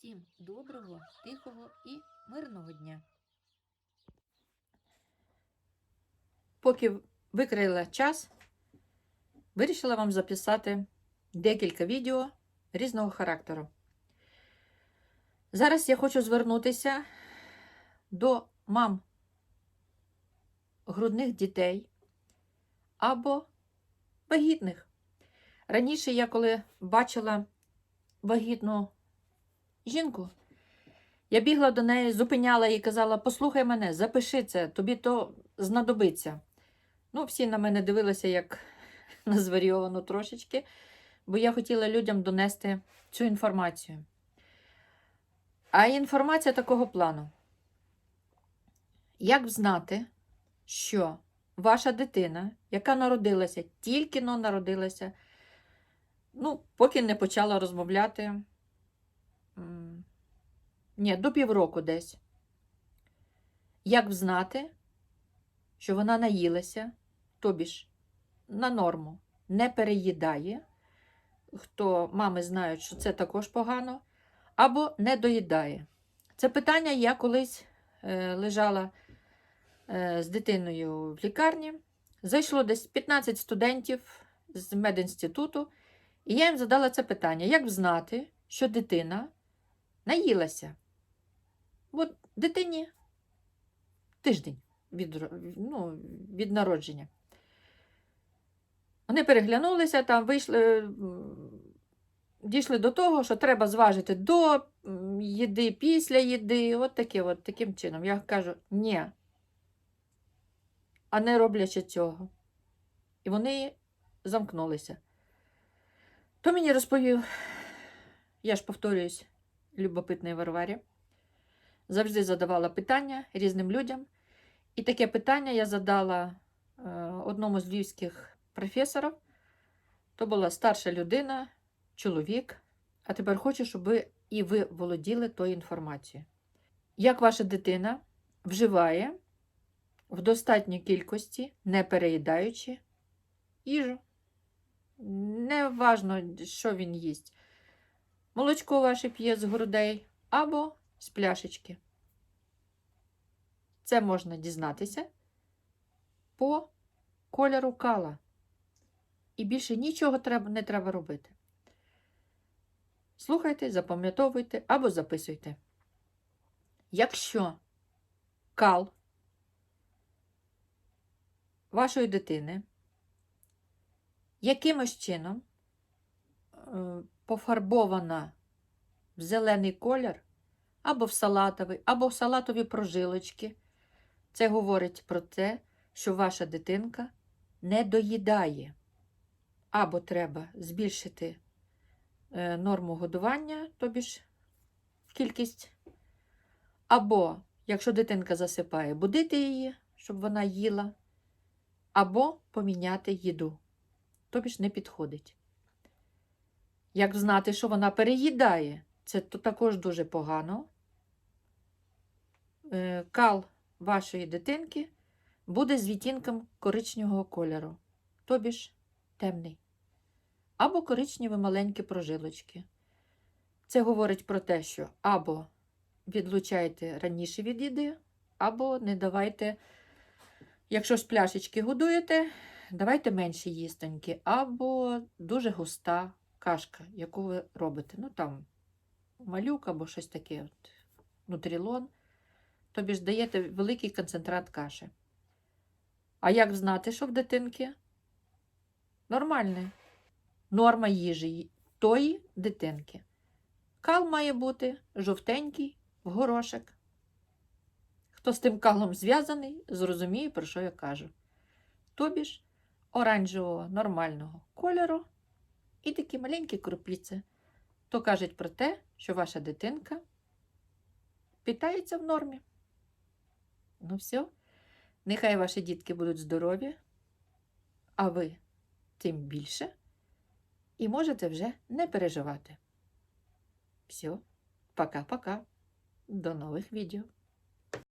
Всім доброго, тихого і мирного дня. Поки викрила час, вирішила вам записати декілька відео різного характеру. Зараз я хочу звернутися до мам грудних дітей або вагітних. Раніше я коли бачила вагітну жінку, я бігла до неї, зупиняла і казала: Послухай мене, запиши це, тобі то знадобиться. Ну, всі на мене дивилися, як на зварйовану трошечки, бо я хотіла людям донести цю інформацію. А інформація такого плану. Як знати, що ваша дитина, яка народилася, тільки но народилася, ну, поки не почала розмовляти, ні, до півроку десь. Як знати, що вона наїлася, тобі ж на норму, не переїдає, хто мами знають, що це також погано, або не доїдає. Це питання я колись е, лежала е, з дитиною в лікарні. Зайшло десь 15 студентів з медінституту, і я їм задала це питання: як знати, що дитина наїлася? От дитині тиждень від, ну, від народження. Вони переглянулися, там вийшли, дійшли до того, що треба зважити до їди, після їди, от таке, от таким чином. Я кажу, ні. А не роблячи цього. І вони замкнулися. То мені розповів, я ж повторююсь, любопитний Варварі. Завжди задавала питання різним людям. І таке питання я задала е, одному з львівських професорів. То була старша людина, чоловік. А тепер хочу, щоб і ви володіли тою інформацією. Як ваша дитина вживає в достатній кількості, не переїдаючи їжу? Не важно, що він їсть. Молочко ваше п'є з грудей або з пляшечки. Це можна дізнатися по кольору кала. І більше нічого не треба робити. Слухайте, запам'ятовуйте або записуйте. Якщо кал вашої дитини якимось чином е, пофарбована в зелений колір, або в салатовий, або в салатові прожилочки, це говорить про те, що ваша дитинка не доїдає. Або треба збільшити е, норму годування, тобі ж кількість, або, якщо дитинка засипає, будити її, щоб вона їла, або поміняти їду, тобі ж не підходить. Як знати, що вона переїдає, це також дуже погано. Е, Кал вашої дитинки буде з відтінком коричневого кольору, тобі ж темний. Або коричневі маленькі прожилочки. Це говорить про те, що або відлучайте раніше від їди, або не давайте, якщо з пляшечки годуєте, давайте менше їстоньки, або дуже густа кашка, яку ви робите. Ну там малюк або щось таке, от, нутрілон. Тобі ж даєте великий концентрат каші. А як знати, що в дитинки? Нормальний. Норма їжі тої дитинки. Кал має бути жовтенький в горошек. Хто з тим калом зв'язаний, зрозуміє, про що я кажу. Тобі ж оранжевого нормального кольору і такі маленькі крупіці. То кажуть про те, що ваша дитинка питається в нормі. Ну все, нехай ваші дітки будуть здорові, а ви тим більше. І можете вже не переживати. Все, пока-пока. До нових відео.